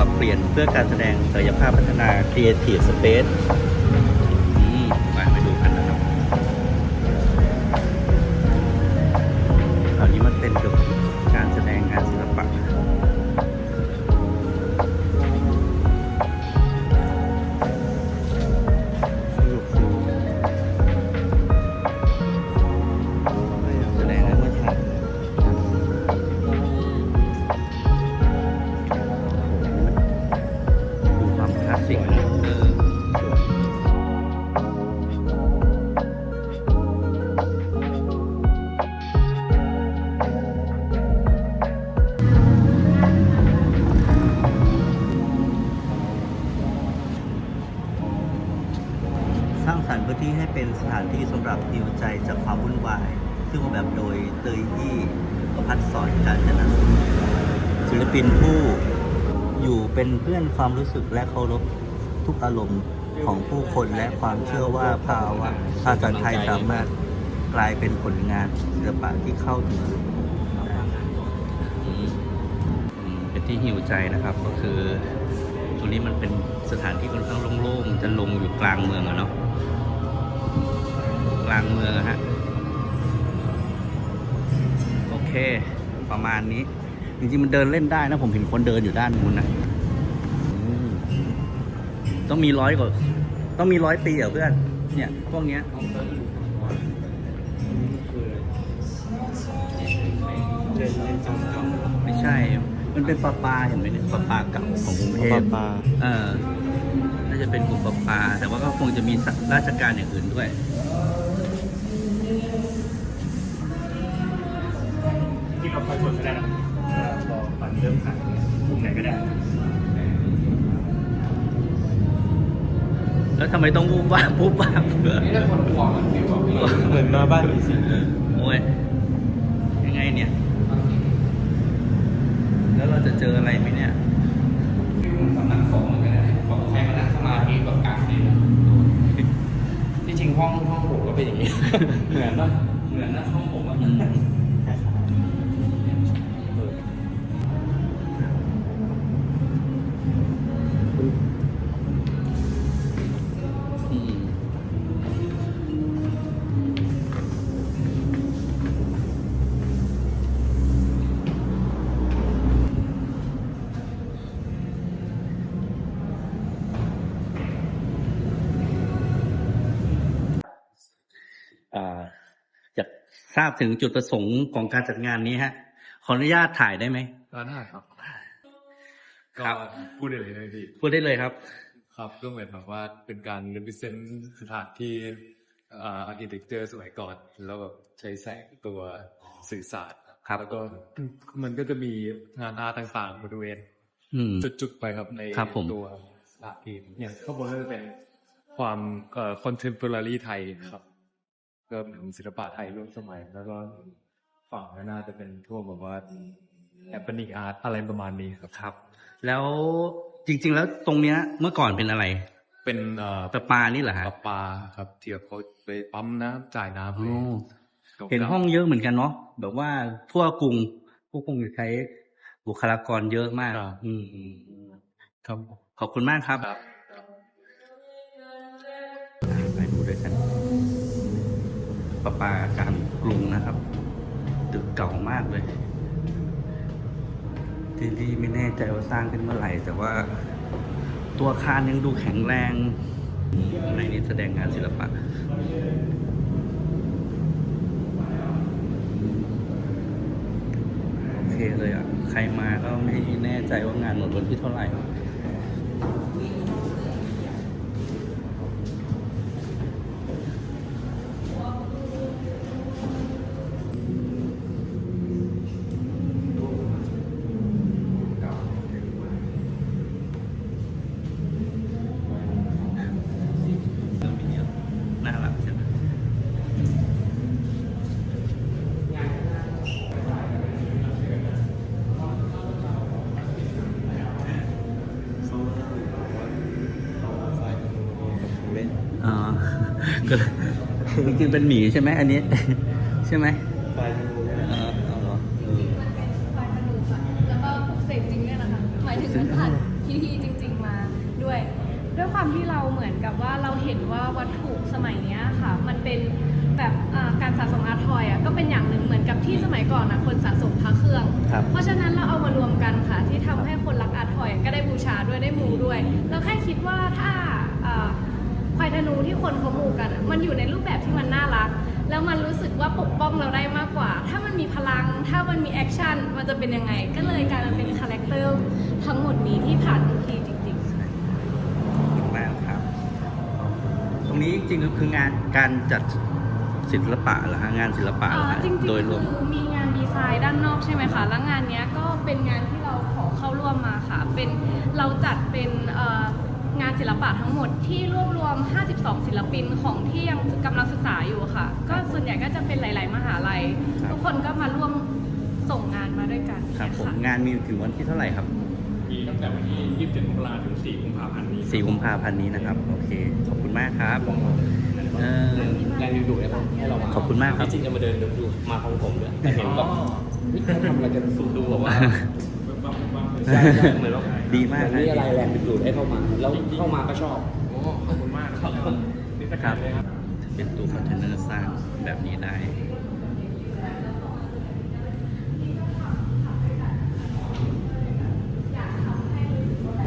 ปรับเปลี่ยนเพื่อการแสดงศักยภาพพัฒนา Creative Space ร้างสรรค์พื้นที่ให้เป็นสถานที่สำหรับฮิวใจจากความวุ่นวาย ซึ่งออกแบบโดยเตยยี่ประพัฒน์สอนการจนาสุศิลปินผู้อยู่เป็นเพื่อนความรู้สึกและเคารพทุกอารมณ์ของผู้คนและความเชื่อว่าภาวะภาษาไทยสามารถกลายเป็นผลงานศิลปะที่เข้าถึงเป็นที่หิวใจนะครับก็คือ ตรงนี้มันเป็นสถานที่ค่อนข้างโล่งๆ จะลงอยู่กลางเมืองอะเนาะ กลางเมืองฮะ โอเค ประมาณนี้ จริงๆ มันเดินเล่นได้นะ ผมเห็นคนเดินอยู่ด้านนู้นนะ ต้องมีร้อยกว่า ต้องมีร้อยปีเหรอเพื่อน เนี่ย พวกเนี้ยไม่ใช่ มันเป็นปลาปลาเห็นไหมเนี่ยปลาปลาเก่าของกรุงเทพปลาเออน่าจะเป็นกลุ่มปลาปลาแต่ว่าก็คงจะมีราชการอย่างอื่นด้วยที่เราคอยกดก็ได้นะรอปั่นเริ่มขันมุมไหนก็ได้แล้วทำไมต้องวูบว่าบวูบว่าบเพื่อนี่ถ้าคนกลัวมันฟิวแบบพี่เหมือนมาบ้านผีสิงโอ้ยยังไงเนี่ย แล้วเราจะเจออะไรไหมเนี่ยฟิวสำนักสงฆ์เหมือนกันนะบอกใครมานั่งสมาธิแบบกลางดินที่จริงห้องห้องผมก็เป็นอย่างนี้ เหมือนป่ะเหมือนนะห้องผมอะ ทราบถึงจุดประสงค์ของการจัดงานนี้ฮะ ขออนุญาตถ่ายได้ไหมก็ได้ครับครัก็บพูดได้เลยนะพี่พูดได้เลยครับ ครับก็เหมือนแบบว่าเป็นการ represent สถานที่อ่า architecture สมัยก่อน แล้วแบบใช้แสงตัวสื่อสารครับแล้วก็มันก็จะมีงานอาร์ตต่างๆบริเวณอืมจุดๆไปครับในครับผมตัวสถานที่อย่างข้างบนก็จะเป็นความเอ่อ contemporary ไทยครับ ก็เหมือนศิลปะไทยร่วมสมัย แล้วก็ฝั่งก็น่าจะเป็นทั่วแบบว่าแอปเปิลอาร์ตอะไรประมาณนี้ครับครับ แล้วจริง ๆ แล้วตรงเนี้ยเมื่อก่อนเป็นอะไร เป็นเอ่อปลาปลานี่เหรอปฮะลาปลาครับที่แบบเขาไปปั๊มน้ำจ่ายน้ำให้โอ้ก่าๆเห็นห้องเยอะเหมือนกันเนาะแบบว่าทั่วกรุงพวกกรุงจะใช้บุคลากรเยอะมากครับอืมอืมอืมครับขอบคุณมากครับครับไปดูด้วยกัน ปลาปากางกรุงนะครับ ตึกเก่ามากเลยที่ที่ไม่แน่ใจว่าสร้างขึ้นเมื่อไหร่ แต่ว่าตัวอาคารยังดูแข็งแรงข้างในนี้แสดงงานศิลปะโอเคเลยอะ ใครมาก็ไม่แน่ใจว่างานหมดวันที่เท่าไหร่ น่ารักใช่ไหมอ๋อ ก็จริงๆเป็นหมีใช่ไหมอันนี้ ใช่ไหมไฟเออเอาเหรอเออซึ่งผ่านพิธีจริง ๆมาด้วย ด้วยความที่เราเหมือนกับว่าเราเห็นว่าวัตถุสมัยเนี้ยค่ะ มันเป็นแบบอ่าการสะสมอาร์ตทอยอะก็เป็นอย่างหนึ่งเหมือนกับที่สมัยก่อนนะคนสะสมพระเครื่อง ครับ เพราะฉะนั้นเราเอามารวมกันค่ะ ที่ทำให้คนรักอาร์ตทอยก็ได้บูชาด้วยได้มูด้วย เราแค่คิดว่าถ้าอ่าควาย ธนูที่คนเขามูกันอะมันอยู่ในรูปแบบที่มันน่ารัก แล้วมันรู้สึกว่าปกป้องเราได้มากกว่า ถ้ามันมีพลัง ถ้ามันมีแอคชั่น มันจะเป็นยังไง ก็เลยกลายมาเป็นคาแรคเตอร์ทั้งหมดนี้ที่ผ่านพิธีจริง ๆ ขอบคุณมากครับ ตรงนี้จริงๆก็คืองานการจัดศิลปะเหรอฮะงานศิลปะเหรออ่าฮะจริงๆโดยรวม คือมีงานดีไซน์ด้านนอกใช่ไหมคะ แล้วงานเนี้ยก็เป็นงานที่เราขอเข้าร่วมมาค่ะ เป็นเราจัดเป็นเอ่อ งานศิลปะทั้งหมดที่รวบรวม 52 ศิลปินของที่ยังกำลังศึกษาอยู่ค่ะ ก็ส่วนใหญ่ก็จะเป็นหลาย ๆ มหาลัย ครับ ทุกคนก็มาร่วมส่งงานมาด้วยกันครับผมเนี่ยะงานมีถึงวันที่เท่าไหร่ครับมีตั้งแต่วันที่ 27มกราถึง 4 กุมภาพันธ์นี้4กุมภาพันธ์นี้นะครับ โอเค ขอบคุณมากครับเออ แรงดึงดูดให้เราให้เรามาขอบคุณมากครับ จริงๆจะมาเดินดูมาของผมด้วยแต่เห็นแบบเฮ้ยเขาทำอะไรกันสูดูแบบว่าใช่ใช่เหมือนว่า ดีมากเหอนมีอะไรแรงดึงดูดให้เข้ามา แล้วเข้ามาก็ชอบ โอ้ขอบคุณมากครับนิทรรศการเลยครับ เป็นตู้คอนเทนเนอร์สร้างแบบนี้ได้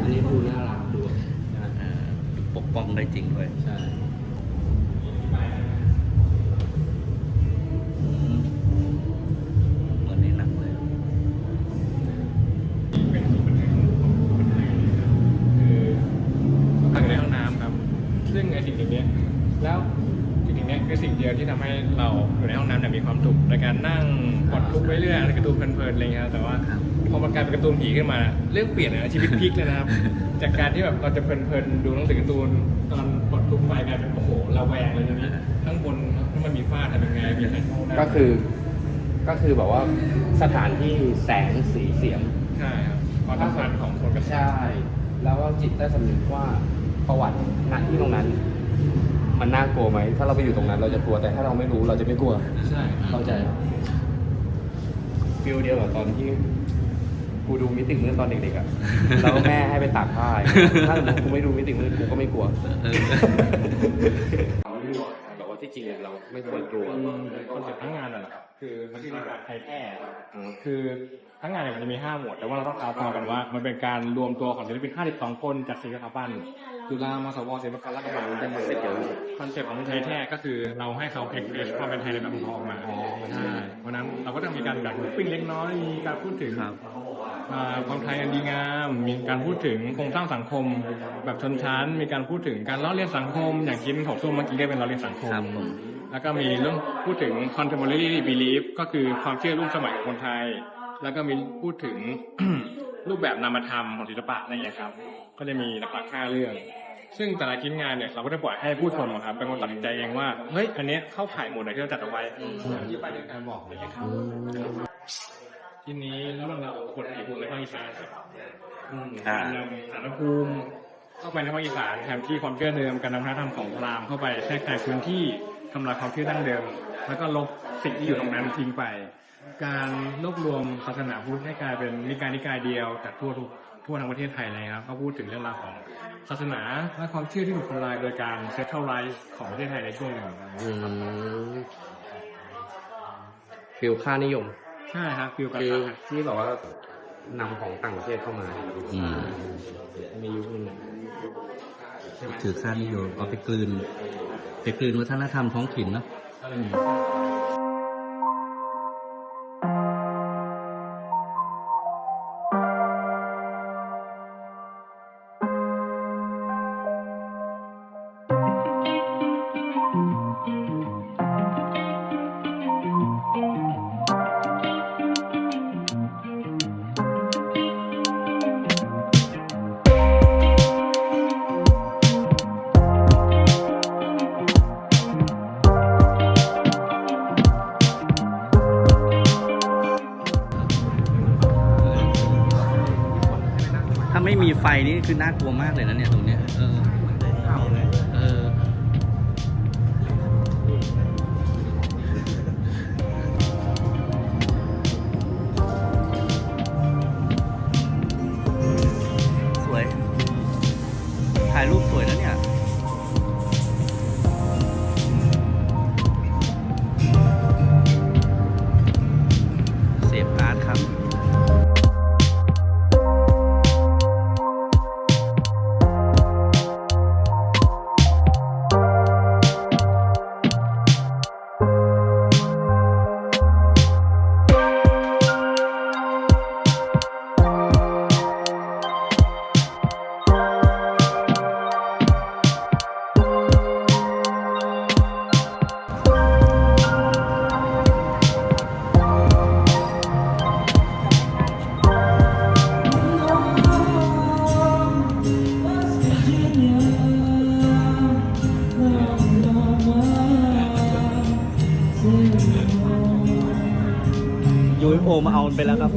อันนี้ดูน่ารักดูนะเอ่อปกป้องได้จริงด้วย ใช่ นี้ยคือสิ่งเดียวที่ทำให้เราอยู่ในห้องน้ำเนี่ยมีความสุขในการนั่งกดทุกข์ไว้เรื่อยอ่านการ์ตูนเพลินๆอะไรเงี้ยครับแต่ว่าครับพอมันกลายเป็นการ์ตูนผีขึ้นมา เรื่องเปลี่ยนเลยนะชีวิตพลิกเลยนะครับ จากการที่แบบเราจะเพลินๆดูหนังสือการ์ตูนตอนกดทุกข์ไปกลายเป็นโอ้โหเราแวงเลยทีนี้ข้างบนมันมีฝ้าทำยังไงมีอะไรเข้าได้ก็คือ ก็คือแบบว่าสถานที่แสงสีเสียงใช่ครับความสัมพันธ์ของคนกับใช่ แล้วก็จิตใต้สำนึกว่าประวัติณที่ตรงนั้น มันน่ากลัวไหม ถ้าเราไปอยู่ตรงนั้นเราจะกลัวแต่ถ้าเราไม่รู้เราจะไม่กลัว ใช่เข้าใจฟิลเดียวกับตอนที่กูดูมิติมืดตอนเด็กๆอะแล้วแม่ให้ไปตากผ้าอย่างเงี้ยถ้าสมมติกูไม่ดูมิติมืดกูก็ไม่กลัวเออแต่ว่าที่จริงเราไม่ควรกลัวคอนเซ็ปต์ทั้งงานน่ะนะครับคือมันคือการไทยแท้ครับอืมคือทั้งงานเนี่ยมันจะมี 5 หมวด แต่ว่าเราต้องเอาพอกันว่า มันเป็นการรวมตัวของศิลปิน 52 คนจากสี่สถาบัน จุฬามสวศิลปากรราชบัณฑิตเป็นเสร็จเดียวคอนเซ็ปต์ของไทยแท้ก็คือเราให้เขาเอ็กเพรสความเป็นไทยในแบบของเขาออกมาใช่เพราะนั้นเราก็ต้องมีการแบบปิ้งเล็กน้อยมีการพูดถึงความไทยอันดีงาม มีการพูดถึงโครงสร้างสังคม แบบชนชั้น มีการพูดถึงการล้อเลียนสังคม อย่างกินของส้มเมื่อกี้ก็เป็นล้อเลียนสังคมแล้วก็มีเรื่องพูดถึง contemporary belief ก็คือความเชื่อร่วมสมัยของคนไทย แล้วก็มีพูดถึงรูปแบบนามธรรมของศิลปะอะไรอย่างเงี้ครับ ก็จะมีหลักๆห้าเรื่อง ซึ่งแต่ละชิ้นงานเนี่ยเราก็จะปล่อยให้ผู้ชมอะครับเป็นคนตัดสินใจเองว่าเฮ้ยอันเนี้ยเข้าข่ายหมวดไหนที่เราจัดเอาไว้ที่ไปด้วยการบอกเลยครับทีนี้เรื่องเราคนไทยพูดในภาคอีสานครับอ่ากานำสารภูมิเข้าไปในภาคอีสานแทนที่ความเชื่อเดิมการนำวัฒนธรรมของพราหมณ์เข้าไปแทรกแซงพื้นที่ทำลายความเชื่อดั้งเดิม แล้วก็ลบสิ่งที่อยู่ตรงนั้นทิ้งไป การรวบรวมศาสนาพุทธให้กลายเป็นนิกายนิกายเดียวแต่ทั่วทุก ทั่วทั้งประเทศไทยเลยครับ ก็พูดถึงเรื่องราวของศาสนาและความเชื่อที่ถูกทำลายโดยการเซตเทิลไรซ์ของประเทศไทยในช่วงหนึ่งอืมฟิลค่านิยม ใช่ครับฟิลกับคือที่แบบว่านำของต่างประเทศเข้ามาอืมมียุคนึงใช่ไหมถือค่านิยมเอาไปกลืน ไปกลืนวัฒนธรรมท้องถิ่นเนาะ ถ้าไม่มีไฟนี่คือน่ากลัวมากเลยนะเนี่ยตรงเนี้ยเออ ยูเอฟโอมาเอามันไปแล้วครับ